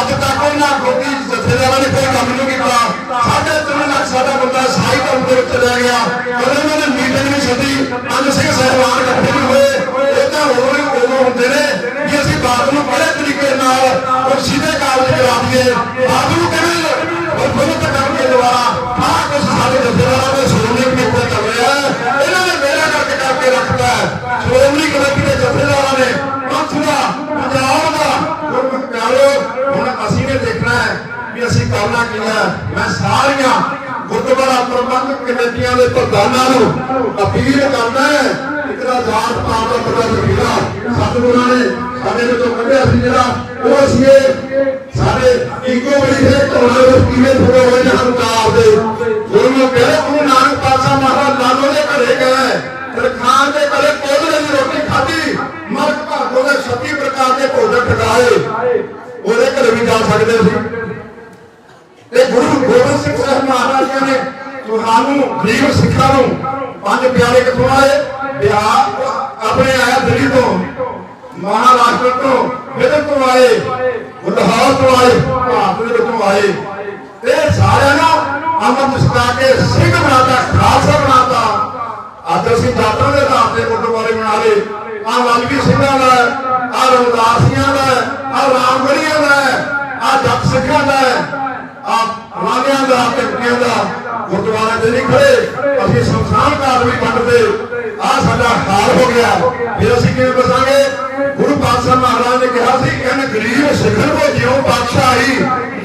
ਅੱਜ ਤੱਕ ਉਹਨਾਂ ਕੋਠੀ ਜਥੇਦਾਰਾਂ ਨੇ ਕੋਈ ਕੰਮ ਨਹੀਂ ਕੀਤਾ। ਸਾਡੇ ਤਿੰਨ ਲੱਖ ਸਾਡਾ ਬੰਦਾ ਸਾਈ ਕੰਮ ਦੇ ਵਿੱਚ ਚਲਾ ਗਿਆ। ਕਦੇ ਉਹਨਾਂ ਨੇ ਮੀਟਿੰਗ ਵੀ ਸੱਦੀ ਅੰਨ ਸਿੰਘ ਸਹਿਬਾਨ ਇਕੱਠੇ ਵੀ ਹੋਏ। ਇਹ ਤਾਂ ਹੋਰ ਵੀ ਉਦੋਂ ਹੁੰਦੇ ਨੇ ਕਿ ਅਸੀਂ ਬਾਤ ਨੂੰ ਬੜੇ ਤਰੀਕੇ ਨਾਲ ਔਰ ਸਿੱਧੇ ਕਾਲ ਤੇ ਜਵਾਬ ਦਈਏ। ਬਾਤ ਨੂੰ ਕਿਵੇਂ ਔਰ ਬੋਲੋ ਤਾਂ ਕੰਮ ਦੇ ਦੁਆਰਾ ਆਹ ਕੁਝ ਸਾਡੇ ਜਥੇਦਾਰਾਂ ਦੇ ਸੋਨੇ ਵੀ ਉੱਤੇ ਚੱਲ ਰਿਹਾ ਇਹਨਾਂ ਨੇ ਮੇਰਾ ਕਰਕੇ ਕਰਕੇ ਰੱਖਤਾ ਸ਼੍ਰੋਮਣੀ ਕਮੇਟੀ ਪੰਥ ਦਾ ਪੰਜਾਬ ਦਾ। ਗੁਰਮੁਖ ਪਿਆਰੋ ਹੁਣ ਅਸੀਂ ਨੇ ਦੇਖਣਾ ਹੈ ਵੀ ਅਸੀਂ ਕਰਨਾ ਕੀ ਹੈ। ਮੈਂ ਸਾਰੀਆਂ ਗੁਰਦੁਆਰਾ ਪ੍ਰਬੰਧਕ ਕਮੇਟੀਆਂ ਦੇ ਪ੍ਰਧਾਨਾਂ ਨੂੰ ਅਪੀਲ ਕਰਦਾ ਹੈ, ਇੱਕ ਦਾ ਜਾਤ ਪਾਤ ਦਾ ਪਤਾ ਲੱਗੇਗਾ। ਸਤਿਗੁਰਾਂ ਨੇ ਸਾਡੇ ਵਿੱਚੋਂ ਕੱਢਿਆ ਸੀ ਜਿਹੜਾ, ਉਹ ਅਸੀਂ ਸਾਡੇ ਈਗੋ ਬੜੀ ਹੈ ਢੋਲੇ ਵਿੱਚ ਕਿਵੇਂ ਥੋੜੇ ਹੋਏ ਨੇ ਹੰਕਾਰ ਦੇ। ਗੁਰੂ ਕਹਿੰਦੇ ਗੁਰੂ ਨਾਨਕ ਪਾਤਸ਼ਾਹ ਮਹਾਰਾਜ ਲਾਲੋ ਦੇ ਘਰੇ ਗਏ ਤਰਖਾਨ ਦੇ ਪ੍ਰਕਾਰ ਦੇ ਉਹਦੇ ਘਰੇ ਵੀ ਜਾ ਸਕਦੇ ਸੀ। ਤੇ ਗੁਰੂ ਗੋਬਿੰਦ ਸਿੰਘ ਸਾਹਿਬ ਮਹਾਰਾਜ ਨੇ ਤੁਹਾਨੂੰ ਗਰੀਬ ਸਿੱਖਾਂ ਨੂੰ ਪੰਜ ਪਿਆਰੇ ਕਿੱਥੋਂ ਆਏ? ਬਿਹਾਰ ਆਪਣੇ ਆਇਆ ਦਿੱਲੀ ਤੋਂ, ਮਹਾਰਾਸ਼ਟਰ ਤੋਂ ਵਿਦਰ ਤੋਂ ਆਏ? ਲਾਹੌਰ ਤੋਂ ਆਏ, ਭਾਰਤ ਦੇ ਵਿੱਚੋਂ ਆਏ। ਤੇ ਸਾਰਿਆਂ ਨੂੰ ਅੰਮ੍ਰਿਤ ਛਕਾ ਕੇ ਸਿੰਘ ਬਣਾਤਾ, ਖਾਲਸਾ ਬਣਾਤਾ। ਅੱਜ ਅਸੀਂ ਜਾਤਾਂ ਦੇ ਆਧਾਰ ਤੇ ਗੁਰਦੁਆਰੇ ਬਣਾ ਲਏ ਆ ਵਾਲਮੀ ਸਿੰਘਾਂ ਦਾ ਆ ਰਮਦਾਸੀਆਂ ਦਾ ਆ ਰਾਮਗੜੀਆਂ ਦਾ ਆ ਜੱਟ ਸਿੱਖਾਂ ਦਾ ਆ ਰਾਣਿਆਂ ਦਾ ਟਿਕਟੀਆਂ ਦਾ ਗੁਰਦੁਆਰੇ ਤੇ ਨਹੀਂ ਖੜੇ, ਅਸੀਂ ਸੰਸਾਰ ਘਾਟ ਵੀ ਵੰਡਦੇ ਆ ਸਾਡਾ ਹਾਲ ਹੋ ਗਿਆ। ਫਿਰ ਅਸੀਂ ਕਿਵੇਂ ਬਸਾਂਗੇ? ਗੁਰੂ ਪਾਤਸ਼ਾਹ ਮਹਾਰਾਜ ਨੇ ਕਿਹਾ ਸੀ ਕਹਿੰਦੇ ਗਰੀਬ ਸਿੱਖਣ ਕੋ ਜਿਉ ਪਾਤਸ਼ਾਹੀ,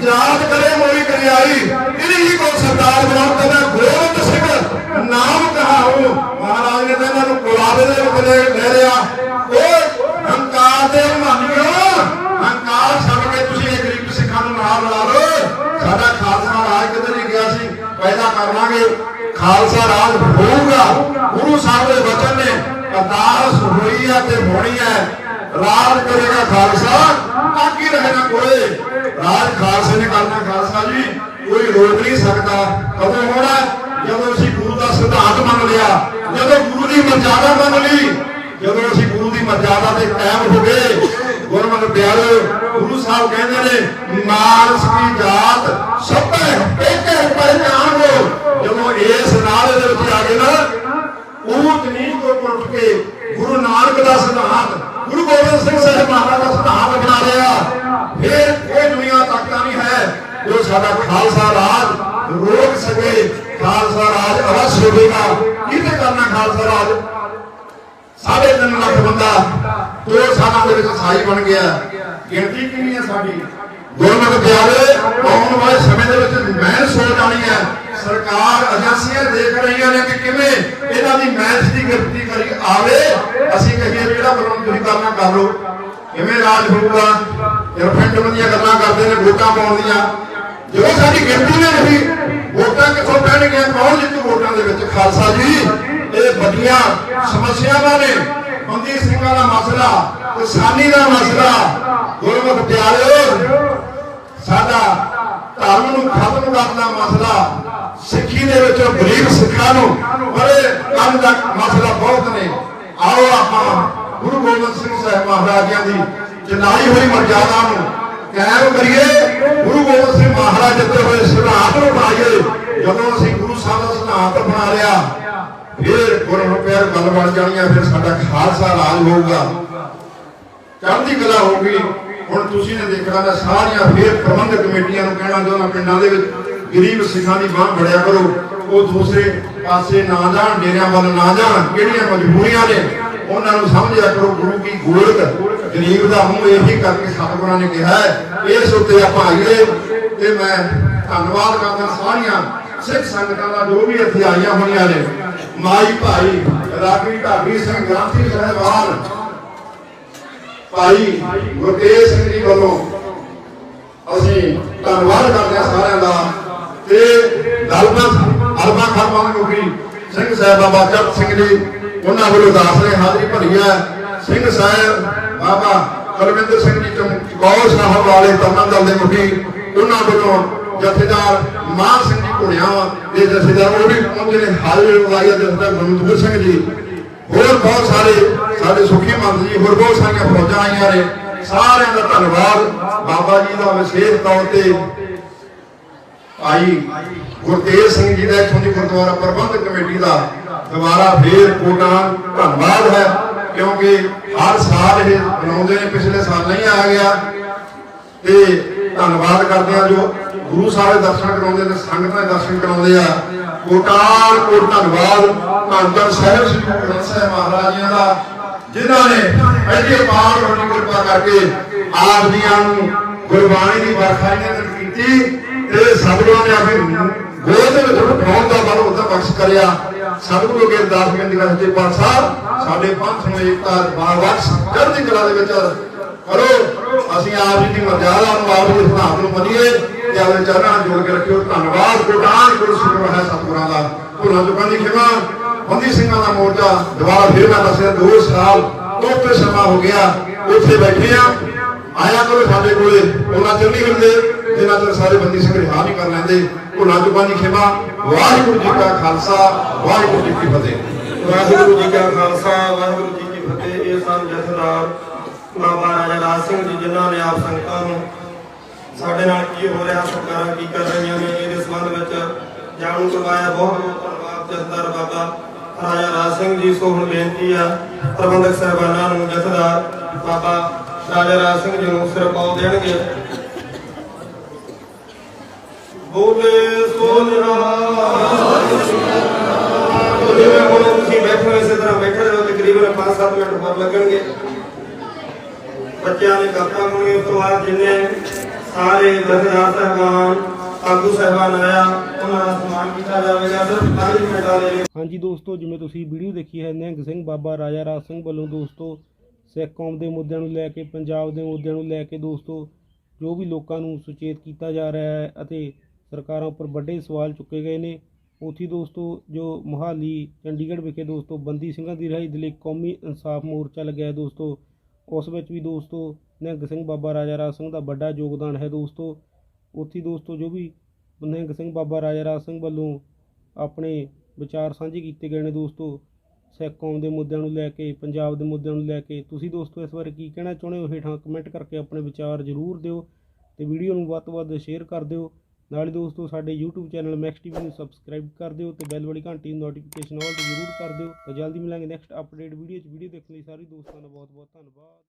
ਯਾਦ ਕਰੇ ਮੋਈ ਕਰਿਆਈ। ਇਹਦੀ ਹੀ ਕੋ ਸਰਦਾਰ ਬਣਾਉ ਕਹਿੰਦਾ ਗੋਬਿੰਦ ਸਿੰਘ, ਨਾਮ ਕਹਾਉ ਮਹਾਰਾਜ ਨੇ ਤਾਂ ਇਹਨਾਂ ਨੂੰ ਗੁਲਾਬੇ ਦੇ ਵਿੱਚ ਲੈ ਲੈ ਲਿਆ ਉਹ ਹੰਕਾਰ ਦੇ ਮਹਾਨਿਓ ਹੰਕਾਰ ਛੱਡ ਕੇ ਤੁਸੀਂ ਇਹ ਗਰੀਬ ਸਿੱਖਾਂ ਨੂੰ ਨਾਲ ਲਾ ਲਓ। ਸਾਡਾ ਖਾਲਸਾ ਰਾਜ ਕਿਤੇ ਨਹੀਂ ਗਿਆ ਸੀ, ਪੈਦਾ ਕਰ ਲਾਂਗੇ। ਖਾਲਸਾ ਰਾਜ ਹੋਊਗਾ। ਗੁਰੂ ਸਾਹਿਬ ਦੇ ਵਚਨ ਨੇ ਅਰਦਾਸ ਹੋਈ ਹੈ ਤੇ ਹੋਣੀ ਹੈ ਰਾਜ ਕਰੇਗਾ ਖਾਲਸਾ, ਬਾਕੀ ਰਹਿਣਾ ਕੋਲੇ। ਰਾਜ ਖਾਲਸੇ ਨੇ ਕਰਨਾ ਖਾਲਸਾ ਜੀ, ਕੋਈ ਰੋਕ ਨਹੀਂ ਸਕਦਾ। ਕਦੋਂ ਹੋਣਾ? ਜਦੋਂ ਅਸੀਂ ਗੁਰੂ ਦਾ ਸਿਧਾਂਤ ਮੰਨ ਲਿਆ ਜਦੋਂ ਗੁਰੂ ਦੀ ਮਰਜ਼ਾਦਾ ਮੰਨ ਲਈ, ਜਦੋਂ ਅਸੀਂ ਗੁਰੂ ਦੀ ਮਰਜ਼ਾਦਾ ਤੇ ਕਾਇਮ ਹੋ ਗਏ, ਗੁਰਮਤਿ ਪਿਆਰੇ, ਗੁਰੂ ਸਾਹਿਬ ਕਹਿੰਦੇ ਨੇ ਮਾਨਸ ਕੀ ਜਾਤ, ਸਭੇ ਇੱਕ ਪਹਿਚਾਨ ਹੋ। ਜਦੋਂ ਇਸ ਨਾਲੇ ਦੇ ਵਿੱਚ ਆ ਗਏ ਨਾ ਊਚ ਨੀਚ ਤੋਂ ਉੱਠ ਕੇ ਗੁਰੂ ਨਾਨਕ ਦਾ ਸਿਧਾਂਤ, ਗੁਰੂ ਗੋਬਿੰਦ ਸਿੰਘ ਸਾਹਿਬ ਮਹਾਰਾਜ ਦਾ ਸਿਧਾਂਤ ਬਣਾ ਲਿਆ। ਫਿਰ ਇਹ ਦੁਨੀਆ ਤੱਕ ਤਾਂ ਨਹੀਂ ਹੈ, ਜੋ ਸਾਡਾ ਖਾਲਸਾ ਰਾਜ ਰੋਕ ਸਕੇ, ਖਾਲਸਾ ਰਾਜ ਅਵਸ਼ ਹੋਵੇਗਾ। ਕਿਹਨੇ ਕਰਨਾ ਖਾਲਸਾ ਰਾਜ? ਸਾਢੇ ਤਿੰਨ ਲੱਖ ਬੰਦਾ, ਦੋ ਸਾਲਾਂ ਦੇ ਵਿੱਚ ਸਾਈ ਬਣ ਗਿਆ। ਗਿਣਤੀ ਕਿੰਨੀ ਹੈ ਸਾਡੀ? ਗੁਰਮਤਿ ਪਿਆਰੇ, ਆਉਣ ਵਾਲੇ ਸਮੇਂ ਦੇ ਵਿੱਚ ਮੈਂ ਸੋਚ ਆਣੀ ਹੈ, ਸਰਕਾਰ ਏਜੰਸੀਆਂ ਦੇਖ ਰਹੀਆਂ ਨੇ ਕਿ ਕਿਵੇਂ ਇਹਨਾਂ ਦੀ ਮੈਚ ਦੀ ਗਿਣਤੀ ਕਰੀ ਆਵੇ। ਅਸੀਂ ਕਹੀਏ ਜਿਹੜਾ ਬਰੋਂ ਤੁਸੀਂ ਕਰਨਾ, ਕਰ ਲਓ। ਕਿਵੇਂ ਰਾਜ ਹੋਊਗਾ? ਰਿਫਰੈਂਡਮ ਦੀਆਂ ਗੱਲਾਂ ਕਰਦੇ ਨੇ, ਵੋਟਾਂ ਪਾਉਣ ਦੀਆਂ। ਜਦੋਂ ਸਾਡੀ ਗਿਣਤੀ ਨੇ ਨਹੀਂ ਵੋਟਾਂ ਕਿੱਥੋਂ ਪੈਣਗੀਆਂ? ਕੌਣ ਜਿੱਤੂ ਵੋਟਾਂ ਦੇ ਵਿੱਚ? ਖਾਲਸਾ ਜੀ, ਇਹ ਵੱਡੀਆਂ ਸਮੱਸਿਆਵਾਂ ਨੇ। ਬੰਦੀ ਸਿੰਘਾਂ ਦਾ ਮਸਲਾ, ਕਿਸਾਨੀ ਦਾ ਮਸਲਾ। ਗੁਰਮੁਖ ਪਿਆਰਿਓ, ਸਾਡਾ ਧਰਮ ਨੂੰ ਖਤਮ ਕਰਨ ਦਾ ਮਸਲਾ, ਸਿੱਖੀ ਦੇ ਵਿੱਚ ਗਰੀਬ ਸਿੱਖਾਂ ਨੂੰ, ਬੜੇ ਕੰਮ ਦਾ ਮਸਲਾ ਬਹੁਤ ਨੇ। ਆਓ ਆਪਾਂ ਗੁਰੂ ਗੋਬਿੰਦ ਸਿੰਘ ਸਾਹਿਬ ਮਹਾਰਾਜਾਂ ਦੀ ਚਲਾਈ ਹੋਈ ਮਰਜ਼ਾਦਾ ਨੂੰ ਕਾਇਮ ਕਰੀਏ। ਗੁਰੂ ਗੋਬਿੰਦ ਸਿੰਘ ਮਹਾਰਾਜ ਦਿੱਤੇ ਹੋਏ ਸਿਧਾਂਤ ਨੂੰ ਬਣਾਈਏ ਜਦੋਂ ਅਸੀਂ ਗੁਰੂ ਸਾਹਿਬ ਦਾ ਸਿਧਾਂਤ ਬਣਾ ਲਿਆ, ਫਿਰ ਗੁਰਮੁਖ ਪਿਆਰ ਗੱਲ ਬਣ ਜਾਣੀਆਂ ਫਿਰ ਸਾਡਾ ਖਾਲਸਾ ਰਾਜ ਹੋਊਗਾ। ਚੜ੍ਹਦੀ ਕਲਾ ਹੋਊਗੀ। ਹੁਣ ਤੁਸੀਂ ਨੇ ਦੇਖਣਾ ਨਾ ਸਾਰੀਆਂ ਫੇਰ ਪ੍ਰਬੰਧਕ ਕਮੇਟੀਆਂ ਨੂੰ ਕਹਿਣਾ ਚਾਹੁੰਦਾ, ਪਿੰਡਾਂ ਦੇ ਵਿੱਚ ਗਰੀਬ ਸਿੱਖਾਂ ਦੀ ਬਾਹ ਫੜਿਆ ਕਰੋ। ਉਹ ਦੂਸਰੇ ਪਾਸੇ ਨਾ ਜਾਣ, ਡੇਰਿਆਂ ਵੱਲ ਨਾ ਜਾਣ, ਕਿਹੜੀਆਂ ਮਜਬੂਰੀਆਂ ਨੇ, ਉਹਨਾਂ ਨੂੰ ਸਮਝਿਆ ਕਰੋ ਗੁਰੂ ਕੀ ਗੋਲਕ। ਗਰੀਬ ਦਾ ਮੂੰਹ ਇਹੀ ਕਰਕੇ ਸਤਿਗੁਰਾਂ ਨੇ ਕਿਹਾ ਹੈ, ਇਸ ਉੱਤੇ ਆਪਾਂ ਆਈਏ ਤੇ ਮੈਂ ਧੰਨਵਾਦ ਕਰਦਾ ਸਾਰੀਆਂ ਸਿੱਖ ਸੰਗਤਾਂ ਦਾ ਜੋ ਵੀ ਇੱਥੇ ਆਈਆਂ ਹੋਈਆਂ ਨੇ। ਮਾਈ ਭਾਈ ਰਾਗੀ ਢਾਬੀ ਸਿੰਘ ਗ੍ਰਾਂਥੀ ਸਾਹਿਬਾਨ, ਭਾਈ ਗੁਰਤੇਜ ਸਿੰਘ ਜੀ ਵੱਲੋਂ ਅਸੀਂ ਧੰਨਵਾਦ ਕਰਦੇ ਹਾਂ ਸਾਰਿਆਂ ਦਾ ਤੇ ਗੱਲਬਾਤ ਅਲਮਾ ਨੂੰ ਵੀ ਸਿੰਘ ਸਾਹਿਬ ਬਾਬਾ ਚਰਤ ਸਿੰਘ ਜੀ, ਉਹਨਾਂ ਵੱਲੋਂ ਦਾਸ ਨੇ ਹਾਜ਼ਰੀ ਭਰੀ ਹੈ। ਸਿੰਘ ਸਾਹਿਬ, ਬਾਬਾ ਕੁਲਵਿੰਦਰ ਸਿੰਘ ਜੀ ਚਮਕੌਰ ਸਾਹਿਬ ਵਾਲੇ ਤਮਨਾ ਦਲ ਦੇ ਮੁਖੀ, ਉਹਨਾਂ ਵੱਲੋਂ ਜਥੇਦਾਰ ਮਾਨ ਸਿੰਘ ਜੀ ਘੁਣਿਆ ਦੇ ਜਥੇਦਾਰ ਉਹ ਵੀ ਪਹੁੰਚੇ ਨੇ ਹਾਜ਼ਰੀ ਲਗਾਈ ਜਥੇਦਾਰ ਗੁਰਮਤਿ ਸਿੰਘ ਜੀ। ਹੋਰ ਬਹੁਤ ਸਾਰੇ ਸਾਡੇ ਸੁਖੀ ਮੰਤ ਜੀ, ਹੋਰ ਬਹੁਤ ਸਾਰੀਆਂ ਫੌਜਾਂ ਆਈਆਂ ਨੇ, ਸਾਰਿਆਂ ਦਾ ਧੰਨਵਾਦ। ਬਾਬਾ ਜੀ ਦਾ ਵਿਸ਼ੇਸ਼ ਤੌਰ ਤੇ ਭਾਈ ਗੁਰਤੇਜ ਸਿੰਘ ਜੀ ਦਾ ਇੱਥੋਂ ਦੀ ਗੁਰਦੁਆਰਾ ਪ੍ਰਬੰਧਕ ਕਮੇਟੀ ਦਾ ਦੁਬਾਰਾ ਫੇਰ ਕੋਟਾਂ, ਧੰਨਵਾਦ ਹੈ। ਕਿਉਂਕਿ ਹਰ ਸਾਲ ਇਹ ਬਣਾਉਂਦੇ ਨੇ, ਪਿਛਲੇ ਸਾਲ ਨਹੀਂ ਆ ਗਿਆ। ਤੇ ਧੰਨਵਾਦ ਕਰਦੇ ਆ ਜੋ ਗੁਰੂ ਸਾਹਿਬ ਦੇ ਦਰਸ਼ਨ ਕਰਾਉਂਦੇ ਨੇ, ਸੰਗਤਾਂ ਦੇ ਦਰਸ਼ਨ ਕਰਾਉਂਦੇ ਆ। ਕੋਟਾਨ ਕੋਟ ਧੰਨਵਾਦ ਧੰਨ ਸਾਹਿਬ ਸ੍ਰੀ ਗੁਰੂ ਗ੍ਰੰਥ ਸਾਹਿਬ ਮਹਾਰਾਜ ਜੀ ਦਾ, ਜਿਨ੍ਹਾਂ ਨੇ ਐਡੀ ਅਪਾਰ ਬੜੀ ਕਿਰਪਾ ਕਰਕੇ ਆਪ ਜੀਆਂ ਨੂੰ ਗੁਰਬਾਣੀ ਦੀ ਵਰਖਾ ਇਹਨਾਂ ਨੇ ਕੀਤੀ, ਤੇ ਸਤਿਗੁਰਾਂ ਨੇ ਆਪੇ ਗੋਦ ਦੇ ਵਿੱਚ ਉਠਾਉਣ ਦਾ ਬਲ ਉਹਦਾ ਬਖਸ਼ ਕਰਿਆ। ਸਤਿਗੁਰੂ ਅਗੇ ਅਰਦਾਸ ਕਰਨ ਦੀ ਗੱਲ ਸੱਚੇ ਸਾਡੇ ਪੰਥ ਨੂੰ ਏਕਤਾ ਬਾਵਕਸ ਚੜ੍ਹਦੀ ਕਲਾ ਦੇ ਵਿੱਚ ਕਰੋ। ਅਸੀਂ ਆਪ ਜੀ ਦੀ ਮਰਜ਼ਾਦਾ ਨੂੰ ਆਪ ਜੀ ਦੇ ਸਿਧਾਂਤ ਨੂੰ ਮੰਨੀਏ ਤੇ ਆਪਣੇ ਚਰਨਾਂ ਨਾਲ ਜੋੜ ਕੇ ਰੱਖਿਓ। ਧੰਨਵਾਦ। ਕੋਟਾਨ ਗੁਰੂ ਸ਼ੁਕਰ ਹੈ ਸਤਿਗੁਰਾਂ ਦਾ। ਭੁੱਲਾਂ ਚੁੱਕਾਂ ਖਿਮਾ, ਬੰਦੀ ਸਿੰਘਾਂ ਦਾ ਮੋਰਚਾ ਦੁਬਾਰਾ ਫਿਰ ਮੈਂ ਦੱਸਿਆ 2 ਸਾਲ ਤੋਂ ਉੱਤੇ ਸਮਾਂ ਹੋ ਗਿਆ ਉੱਥੇ ਬੈਠੇ ਆ ਆਇਆ ਕਰੋ ਸਾਡੇ ਕੋਲੇ, ਉਹਨਾਂ ਚਿਰ ਨਹੀਂ ਹੁੰਦੇ, ਜਿੰਨਾ ਚਿਰ ਸਾਰੇ ਬੰਦੀ ਸਿੰਘ ਰਿਹਾ ਨਹੀਂ ਕਰ ਲੈਂਦੇ। ਭੁੱਲਾਂ ਚੁੱਕਾਂ ਦੀ ਖਿਮਾ। ਵਾਹਿਗੁਰੂ ਜੀ ਕਾ ਖਾਲਸਾ, ਵਾਹਿਗੁਰੂ ਜੀ ਕੀ ਫਤਿਹ। ਵਾਹਿਗੁਰੂ ਜੀ ਕਾ ਖਾਲਸਾ, ਵਾਹਿਗੁਰੂ ਜੀ ਕੀ ਫਤਿਹ। ਇਹ ਸਨ ਜਥੇਦਾਰ ਬਾਬਾ ਰਾਜਾ ਰਾਜ ਸਿੰਘ ਜੀ, ਜਿਨ੍ਹਾਂ ਨੇ ਆਪ ਸੰਗਤਾਂ ਨੂੰ ਸਾਡੇ ਨਾਲ ਕੀ ਹੋ ਰਿਹਾ, ਸਰਕਾਰਾਂ ਕੀ ਕਰ ਰਹੀਆਂ ਨੇ, ਇਹਦੇ ਸੰਬੰਧ ਵਿੱਚ ਜਾਣੂ ਕਰਵਾਇਆ। ਬਹੁਤ ਬਹੁਤ ਧੰਨਵਾਦ ਜਥੇਦਾਰ ਬਾਬਾ ਰਾਜਾ ਰਾਜ ਸਿੰਘ ਜੀ। ਸੋ ਹੁਣ ਬੇਨਤੀ ਆ ਪ੍ਰਬੰਧਕ ਸਾਹਿਬਾਨਾਂ ਨੂੰ ਜਥੇਦਾਰ ਬਾਬਾ ਰਾਜਾ ਰਾਜ ਸਿੰਘ ਜੀ ਨੂੰ ਸਿਰ ਪਾਉ ਦੇਣਗੇ। ਬੋਲੇ ਸੋ ਨਿਹਾਲ ਜਿਵੇਂ ਹੁਣ ਤੁਸੀਂ ਬੈਠੇ ਹੋ ਇਸੇ ਤਰ੍ਹਾਂ, ਬੈਠੇ ਰਹੋ, ਤਕਰੀਬਨ 5-7 ਮਿੰਟ ਹੋਰ ਲੱਗਣਗੇ। ਬੱਚਿਆਂ ਨੇ ਕਰਤਾ ਹੋਣਗੇ ਉਸ ਤੋਂ ਬਾਅਦ ਜਿੰਨੇ ਸਾਰੇ ਜਥੇਦਾਰ ਸਾਹਿਬਾਨ ਆਗੂ ਸਾਹਿਬਾਨ ਆਇਆ, ਉਹਨਾਂ ਦਾ ਸਨਮਾਨ ਕੀਤਾ ਜਾਵੇਗਾ। ਸਿਰਫ 5 ਮਿੰਟਾਂ ਦੇ ਹਾਂਜੀ ਦੋਸਤੋ, ਜਿਵੇਂ ਤੁਸੀਂ ਵੀਡੀਓ ਦੇਖੀ ਹੈ, ਨਿਹੰਗ ਸਿੰਘ ਬਾਬਾ ਰਾਜਾ ਰਾਜ ਸਿੰਘ ਵੱਲੋਂ ਦੋਸਤੋ, ਸਿੱਖ ਕੌਮ ਦੇ ਮੁੱਦਿਆਂ ਨੂੰ ਲੈ ਕੇ, ਪੰਜਾਬ ਦੇ ਮੁੱਦਿਆਂ ਨੂੰ ਲੈ ਕੇ ਦੋਸਤੋ, ਜੋ ਵੀ ਲੋਕਾਂ ਨੂੰ ਸੁਚੇਤ ਕੀਤਾ ਜਾ ਰਿਹਾ ਹੈ ਅਤੇ ਸਰਕਾਰਾਂ ਉੱਪਰ ਵੱਡੇ ਸਵਾਲ ਚੁੱਕੇ ਗਏ ਨੇ। ਉੱਥੇ ਦੋਸਤੋ, ਜੋ ਮੋਹਾਲੀ, ਚੰਡੀਗੜ੍ਹ ਵਿਖੇ ਦੋਸਤੋ, ਬੰਦੀ ਸਿੰਘਾਂ ਦੀ ਰਿਹਾਈ ਦੇ ਲਈ ਕੌਮੀ ਇਨਸਾਫ ਮੋਰਚਾ ਲੱਗਿਆ ਦੋਸਤੋ। ਉਸ ਵਿੱਚ ਵੀ ਦੋਸਤੋ, ਨਿਹੰਗ ਸਿੰਘ ਬਾਬਾ ਰਾਜਾ ਰਾਜ ਸਿੰਘ ਦਾ ਵੱਡਾ ਯੋਗਦਾਨ ਹੈ ਦੋਸਤੋ। ਉੱਥੇ ਦੋਸਤੋ, ਜੋ ਵੀ ਨਿਹੰਗ ਸਿੰਘ ਬਾਬਾ ਰਾਜਾ ਰਾਜ ਸਿੰਘ ਵੱਲੋਂ ਆਪਣੇ ਵਿਚਾਰ ਸਾਂਝੇ ਕੀਤੇ ਗਏ ਨੇ ਦੋਸਤੋ, ਸਿੱਖ ਕੌਮ ਦੇ ਮੁੱਦਿਆਂ ਨੂੰ ਲੈ ਕੇ, ਪੰਜਾਬ ਦੇ ਮੁੱਦਿਆਂ ਨੂੰ ਲੈ ਕੇ। ਤੁਸੀਂ ਦੋਸਤੋ, ਇਸ ਬਾਰੇ ਕੀ ਕਹਿਣਾ ਚਾਹੁੰਦੇ ਹੋ? ਹੇਠਾਂ ਕਮੈਂਟ ਕਰਕੇ ਆਪਣੇ ਵਿਚਾਰ ਜ਼ਰੂਰ ਦਿਓ ਤੇ ਵੀਡੀਓ ਨੂੰ ਵੱਧ ਤੋਂ ਵੱਧ ਸ਼ੇਅਰ ਕਰ ਦਿਓ। ਨਾਲੇ ਦੋਸਤੋ ਸਾਡੇ YouTube ਚੈਨਲ ਮੈਕਸ ਟੀਵੀ ਨੂੰ ਸਬਸਕ੍ਰਾਈਬ ਕਰ ਦਿਓ ਤੇ ਬੈਲ ਵਾਲੀ ਘੰਟੀ ਨੂੰ ਨੋਟੀਫਿਕੇਸ਼ਨ ਆਲ ਤੇ ਜ਼ਰੂਰ ਕਰ ਦਿਓ। ਤਾਂ ਜਲਦੀ ਮਿਲਾਂਗੇ ਨੈਕਸਟ ਅਪਡੇਟ ਵੀਡੀਓ 'ਚ। ਵੀਡੀਓ ਦੇਖਣ ਲਈ ਸਾਰੇ ਦੋਸਤਾਂ ਦਾ ਬਹੁਤ ਬਹੁਤ ਧੰਨਵਾਦ।